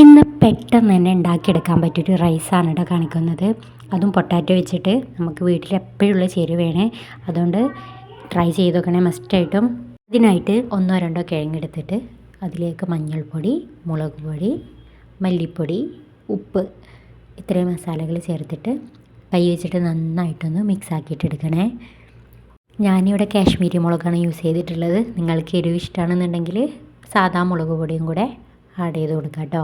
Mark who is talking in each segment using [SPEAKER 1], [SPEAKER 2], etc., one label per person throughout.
[SPEAKER 1] ഇന്ന് പെട്ടെന്ന് തന്നെ ഉണ്ടാക്കിയെടുക്കാൻ പറ്റിയൊരു റൈസാണ് ഇവിടെ കാണിക്കുന്നത്. അതും പൊട്ടാറ്റോ വെച്ചിട്ട് നമുക്ക് വീട്ടിൽ എപ്പോഴുള്ള വേണേ അതുകൊണ്ട് ട്രൈ ചെയ്ത് നോക്കണേ മസ്റ്റായിട്ടും ഇതിനായിട്ട് ഒന്നോ രണ്ടോ കിഴങ്ങെടുത്തിട്ട് അതിലേക്ക് മഞ്ഞൾപ്പൊടി മുളക് പൊടി മല്ലിപ്പൊടി ഉപ്പ് ഇത്രയും മസാലകൾ ചേർത്തിട്ട് കൈ വെച്ചിട്ട് നന്നായിട്ടൊന്ന് മിക്സ് ആക്കിയിട്ട് എടുക്കണേ. ഞാനിവിടെ കാശ്മീരി മുളകാണ് യൂസ് ചെയ്തിട്ടുള്ളത്. നിങ്ങൾക്ക് എരിവ് ഇഷ്ടമാണെന്നുണ്ടെങ്കിൽ സാധാ മുളക് പൊടിയും കൂടെ ആഡ് ചെയ്ത് കൊടുക്കാം കേട്ടോ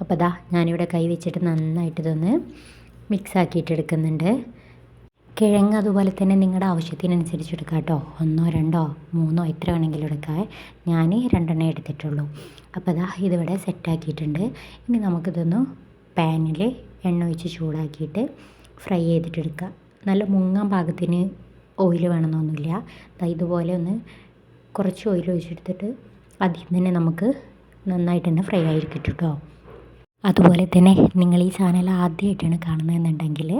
[SPEAKER 1] അപ്പോൾ ദാ ഞാനിവിടെ കൈ വെച്ചിട്ട് നന്നായിട്ട് ഇതൊന്ന് മിക്സ് ആക്കിയിട്ട് എടുക്കുന്നുണ്ട്. കിഴങ്ങ് അതുപോലെ തന്നെ നിങ്ങളുടെ ആവശ്യത്തിനനുസരിച്ച് എടുക്കാം കേട്ടോ ഒന്നോ രണ്ടോ മൂന്നോ എത്ര വേണമെങ്കിലും എടുക്കാം. ഞാൻ രണ്ടെണ്ണം എടുത്തിട്ടുള്ളൂ. അപ്പോൾ ദാ ഇതിവിടെ സെറ്റാക്കിയിട്ടുണ്ട് ഇനി നമുക്കിതൊന്ന് പാനിൽ എണ്ണ ഒഴിച്ച് ചൂടാക്കിയിട്ട് ഫ്രൈ ചെയ്തിട്ടെടുക്കാം നല്ല മുങ്ങാൻ പാകത്തിന് ഓയിൽ വേണമെന്നൊന്നുമില്ല. ഇതുപോലെ ഒന്ന് കുറച്ച് ഓയിൽ ഒഴിച്ചെടുത്തിട്ട് അതിൽ നിന്ന് തന്നെ നമുക്ക് നന്നായിട്ട് തന്നെ ഫ്രൈ ആയി കിട്ടും അതുപോലെ തന്നെ നിങ്ങൾ ഈ ചാനൽ ആദ്യമായിട്ടാണ് കാണുന്നതെന്നുണ്ടെങ്കിൽ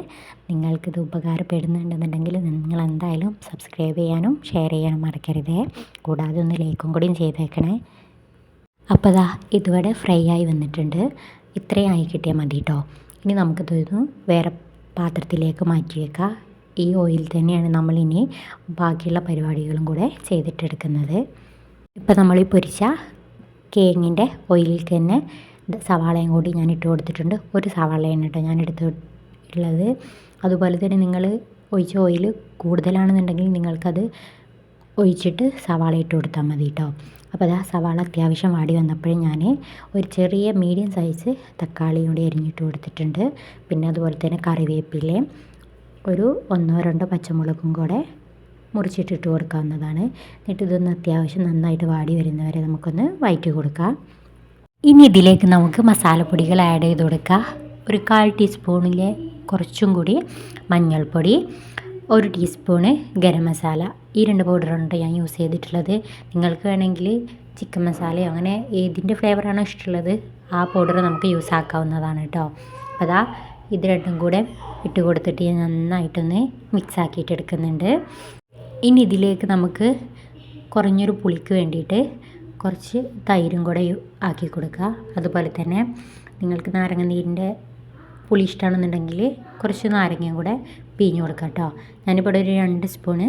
[SPEAKER 1] നിങ്ങൾക്കിത് ഉപകാരപ്പെടുന്നുണ്ടെന്നുണ്ടെങ്കിൽ നിങ്ങൾ എന്തായാലും സബ്സ്ക്രൈബ് ചെയ്യാനും ഷെയർ ചെയ്യാനും മറക്കരുതേ. കൂടാതെ ഒന്ന് ലൈക്കും കൂടിയും ചെയ്തേക്കണേ. അപ്പോൾ ദാ ഇതുവരെ ഫ്രൈ ആയി വന്നിട്ടുണ്ട്. ഇത്രയും ആയി കിട്ടിയാൽ മതി കേട്ടോ ഇനി നമുക്കിതൊന്ന് വേറെ പാത്രത്തിലേക്ക് മാറ്റിയേക്കാം ഈ ഓയിൽ തന്നെയാണ് നമ്മളിനി ബാക്കിയുള്ള പരിപാടികളും കൂടെ ചെയ്തിട്ടെടുക്കുന്നത്. ഇപ്പോൾ നമ്മൾ ഈ പൊരിച്ച കേങ്ങിന്റെ ഓയിലേക്ക് തന്നെ സവാളയും കൂടി ഞാൻ ഇട്ട് കൊടുത്തിട്ടുണ്ട്. ഒരു സവാളയാണ് കേട്ടോ ഞാൻ എടുത്ത് ഉള്ളത് അതുപോലെ തന്നെ നിങ്ങൾ ഒഴിച്ച ഓയിൽ കൂടുതലാണെന്നുണ്ടെങ്കിൽ നിങ്ങൾക്കത് ഒഴിച്ചിട്ട് സവാള ഇട്ട് കൊടുത്താൽ മതി കേട്ടോ. അപ്പോൾ അതാ സവാള അത്യാവശ്യം വാടി വന്നപ്പോഴേ ഞാൻ ഒരു ചെറിയ മീഡിയം സൈസ് തക്കാളിയും കൂടി അരിഞ്ഞിട്ട് കൊടുത്തിട്ടുണ്ട്. പിന്നെ അതുപോലെ തന്നെ കറിവേപ്പിലയും ഒരു ഒന്നോ രണ്ടോ പച്ചമുളകും കൂടെ മുറിച്ചിട്ടിട്ട് കൊടുക്കാവുന്നതാണ്. എന്നിട്ട് ഇതൊന്ന് അത്യാവശ്യം നന്നായിട്ട് വാടി വരുന്നവരെ നമുക്കൊന്ന് വയറ്റി കൊടുക്കാം. ഇനി ഇതിലേക്ക് നമുക്ക് മസാലപ്പൊടികൾ ആഡ് ചെയ്ത് കൊടുക്കാം. ഒരു കാൽ ടീസ്പൂണിലെ കുറച്ചും കൂടി മഞ്ഞൾപ്പൊടി ഒരു ടീസ്പൂണ് ഗരം മസാല. ഈ രണ്ട് പൗഡറാണ് ഞാൻ യൂസ് ചെയ്തിട്ടുള്ളത്. നിങ്ങൾക്ക് വേണമെങ്കിൽ ചിക്കൻ മസാലയോ അങ്ങനെ ഏതിന്റെ ഫ്ലേവറാണോ ഇഷ്ടമുള്ളത് ആ പൗഡർ നമുക്ക് യൂസ് ആക്കാവുന്നതാണ് കേട്ടോ അപ്പോൾ അതാ ഇത് രണ്ടും കൂടെ ഇട്ട് കൊടുത്തിട്ട് ഞാൻ നന്നായിട്ടൊന്ന് മിക്സ് ആക്കിയിട്ട് എടുക്കുന്നുണ്ട്. ഇനി ഇതിലേക്ക് നമുക്ക് കുറഞ്ഞൊരു പുളിക്ക് വേണ്ടിയിട്ട് കുറച്ച് തൈരും കൂടെ ആക്കി കൊടുക്കുക. അതുപോലെ തന്നെ നിങ്ങൾക്ക് നാരങ്ങ നീരിന്റെ പുളി ഇഷ്ടമാണെന്നുണ്ടെങ്കിൽ കുറച്ച് നാരങ്ങയും കൂടെ പിഴിഞ്ഞ് കൊടുക്കുക കേട്ടോ. ഞാനിപ്പോൾ ഒരു രണ്ട് സ്പൂണ്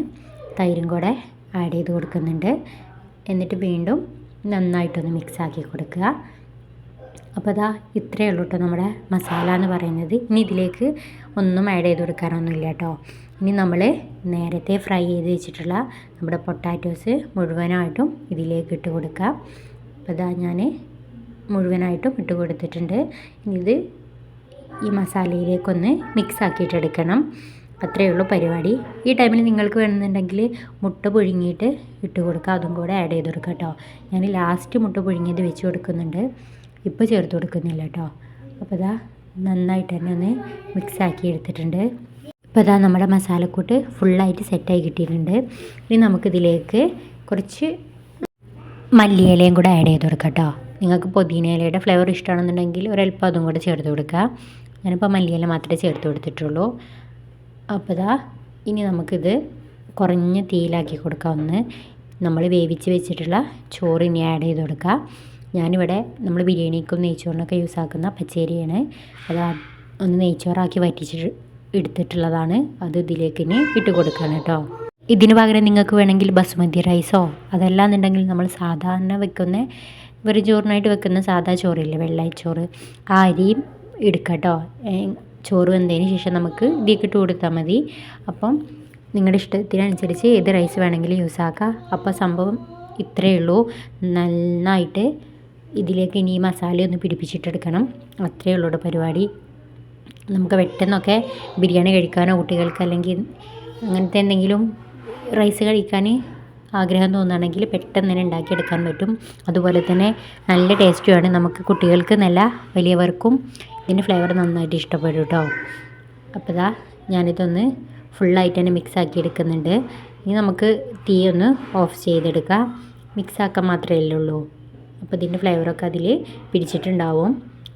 [SPEAKER 1] തൈരും കൂടെ ആഡ് ചെയ്ത് കൊടുക്കുന്നുണ്ട്. എന്നിട്ട് വീണ്ടും നന്നായിട്ടൊന്ന് മിക്സ് ആക്കി കൊടുക്കുക. അപ്പോൾ അതാ ഇത്രയേ ഉള്ളൂ കേട്ടോ നമ്മുടെ മസാല എന്ന് പറയുന്നത്. ഇനി ഇതിലേക്ക് ഒന്നും ആഡ് ചെയ്ത് കൊടുക്കാനൊന്നുമില്ല കേട്ടോ. ഇനി നമ്മൾ നേരത്തെ ഫ്രൈ ചെയ്ത് വെച്ചിട്ടുള്ള നമ്മുടെ പൊട്ടാറ്റോസ് മുഴുവനായിട്ടും ഇതിലേക്ക് ഇട്ട് കൊടുക്കാം. അപ്പോൾ ഇതാ ഞാൻ മുഴുവനായിട്ടും ഇട്ട് കൊടുത്തിട്ടുണ്ട്. ഇനി ഇത് ഈ മസാലയിലേക്കൊന്ന് മിക്സ് ആക്കിയിട്ടെടുക്കണം അത്രയേ ഉള്ളൂ പരിപാടി. ഈ ടൈമിൽ നിങ്ങൾക്ക് വേണമെന്നുണ്ടെങ്കിൽ മുട്ട പുഴുങ്ങിയിട്ട് ഇട്ട് കൊടുക്കുക അതും കൂടെ ആഡ് ചെയ്ത് കൊടുക്കുക കേട്ടോ. ഞാൻ ലാസ്റ്റ് മുട്ട പുഴുങ്ങിയത് വെച്ച് കൊടുക്കുന്നുണ്ട്. ഇപ്പോൾ ചേർത്ത് കൊടുക്കുന്നില്ല കേട്ടോ. അപ്പോൾ ഇതാ നന്നായിട്ട് തന്നെ ഒന്ന് മിക്സ് ആക്കി എടുത്തിട്ടുണ്ട്. ഇപ്പോൾ ഇതാ നമ്മുടെ മസാലക്കൂട്ട് ഫുള്ളായിട്ട് സെറ്റായി കിട്ടിയിട്ടുണ്ട്. ഇനി നമുക്കിതിലേക്ക് കുറച്ച് മല്ലിയിലയും കൂടെ ആഡ് ചെയ്ത് കൊടുക്കാം കേട്ടോ. നിങ്ങൾക്ക് പുതിന ഇലയുടെ ഫ്ലേവർ ഇഷ്ടമാണെന്നുണ്ടെങ്കിൽ ഒരല്പം അതും കൂടെ ചേർത്ത് കൊടുക്കുക ഞാനിപ്പോൾ മല്ലിയില മാത്രമേ ചേർത്ത് കൊടുത്തിട്ടുള്ളൂ. അപ്പോൾ ഇതാ ഇനി നമുക്കിത് കുറഞ്ഞ തീയിലാക്കി കൊടുക്കാം. ഒന്ന് നമ്മൾ വേവിച്ച് വെച്ചിട്ടുള്ള ചോറ് ഇനി ആഡ് ചെയ്ത് കൊടുക്കുക ഞാനിവിടെ നമ്മൾ ബിരിയാണിക്കും നെയ്ച്ചോറിനൊക്കെ യൂസ് ആക്കുന്ന പച്ചരിയാണ്. അത് ഒന്ന് നെയ്ച്ചോറാക്കി വറ്റിച്ച് എടുത്തിട്ടുള്ളതാണ്. അത് ഇതിലേക്ക് ഇനി ഇട്ട് കൊടുക്കണം കേട്ടോ. ഇതിന് പകരം നിങ്ങൾക്ക് വേണമെങ്കിൽ ബസുമതി റൈസോ അതല്ലാന്നുണ്ടെങ്കിൽ നമ്മൾ സാധാരണ വെക്കുന്ന വെറും ചോറിനായിട്ട് വെക്കുന്ന സാധാ ചോറില്ലേ വെള്ളായിച്ചോറ് ആ അരിയും എടുക്കാം കേട്ടോ. ചോറ് വെന്തതിന് ശേഷം നമുക്ക് ഇതിലേക്ക് ഇട്ട് കൊടുത്താൽ മതി. അപ്പം നിങ്ങളുടെ ഇഷ്ടത്തിനനുസരിച്ച് ഏത് റൈസ് വേണമെങ്കിലും യൂസ് ആക്കാം അപ്പോൾ സംഭവം ഇത്രയേ ഉള്ളൂ. നന്നായിട്ട് ഇതിലേക്ക് ഇനി മസാല ഒന്ന് പിടിപ്പിച്ചിട്ടെടുക്കണം. അത്രയേ ഉള്ളൂ പരിപാടി. നമുക്ക് പെട്ടെന്നൊക്കെ ബിരിയാണി കഴിക്കാനോ കുട്ടികൾക്ക് അല്ലെങ്കിൽ അങ്ങനത്തെ എന്തെങ്കിലും റൈസ് കഴിക്കാൻ ആഗ്രഹം തോന്നുകയാണെങ്കിൽ പെട്ടെന്ന് തന്നെ ഉണ്ടാക്കിയെടുക്കാൻ പറ്റും. അതുപോലെ തന്നെ നല്ല ടേസ്റ്റുമാണ് നമുക്ക് കുട്ടികൾക്ക് നല്ല വലിയവർക്കും ഇതിന്റെ ഫ്ലേവർ നന്നായിട്ട് ഇഷ്ടപ്പെടും കേട്ടോ അപ്പോൾ ഇതാ ഞാനിതൊന്ന് ഫുള്ളായിട്ട് തന്നെ മിക്സ് ആക്കി എടുക്കുന്നുണ്ട്. ഇനി നമുക്ക് തീ ഒന്ന് ഓഫ് ചെയ്തെടുക്കാം. മിക്സ് ആക്കാൻ മാത്രമേ ഉള്ളൂ. അപ്പോൾ ഇതിന്റെ ഫ്ലേവറൊക്കെ അതിൽ പിടിച്ചിട്ടുണ്ടാവും.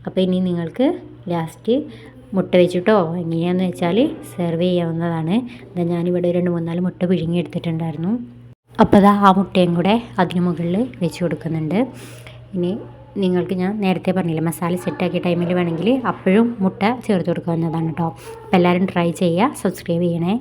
[SPEAKER 1] അപ്പോൾ ഇനി നിങ്ങൾക്ക് ലാസ്റ്റ് മുട്ട വെച്ചിട്ടോ എങ്ങനെയാണെന്ന് വെച്ചാൽ സെർവ് ചെയ്യാവുന്നതാണ്. ഇതാ ഞാനിവിടെ രണ്ട് മൂന്നാൽ മുട്ട പിഴുങ്ങി എടുത്തിട്ടുണ്ടായിരുന്നു. അപ്പോൾ അതാ ആ മുട്ടയും കൂടെ അതിന് മുകളിൽ വെച്ച് കൊടുക്കുന്നുണ്ട്. ഇനി നിങ്ങൾക്ക് ഞാൻ നേരത്തെ പറഞ്ഞില്ല മസാല സെറ്റാക്കിയ ടൈമിൽ വേണമെങ്കിൽ അപ്പോഴും മുട്ട ചേർത്ത് കൊടുക്കാവുന്നതാണ് കേട്ടോ അപ്പോൾ എല്ലാവരും ട്രൈ ചെയ്യുക സബ്സ്ക്രൈബ് ചെയ്യണേ.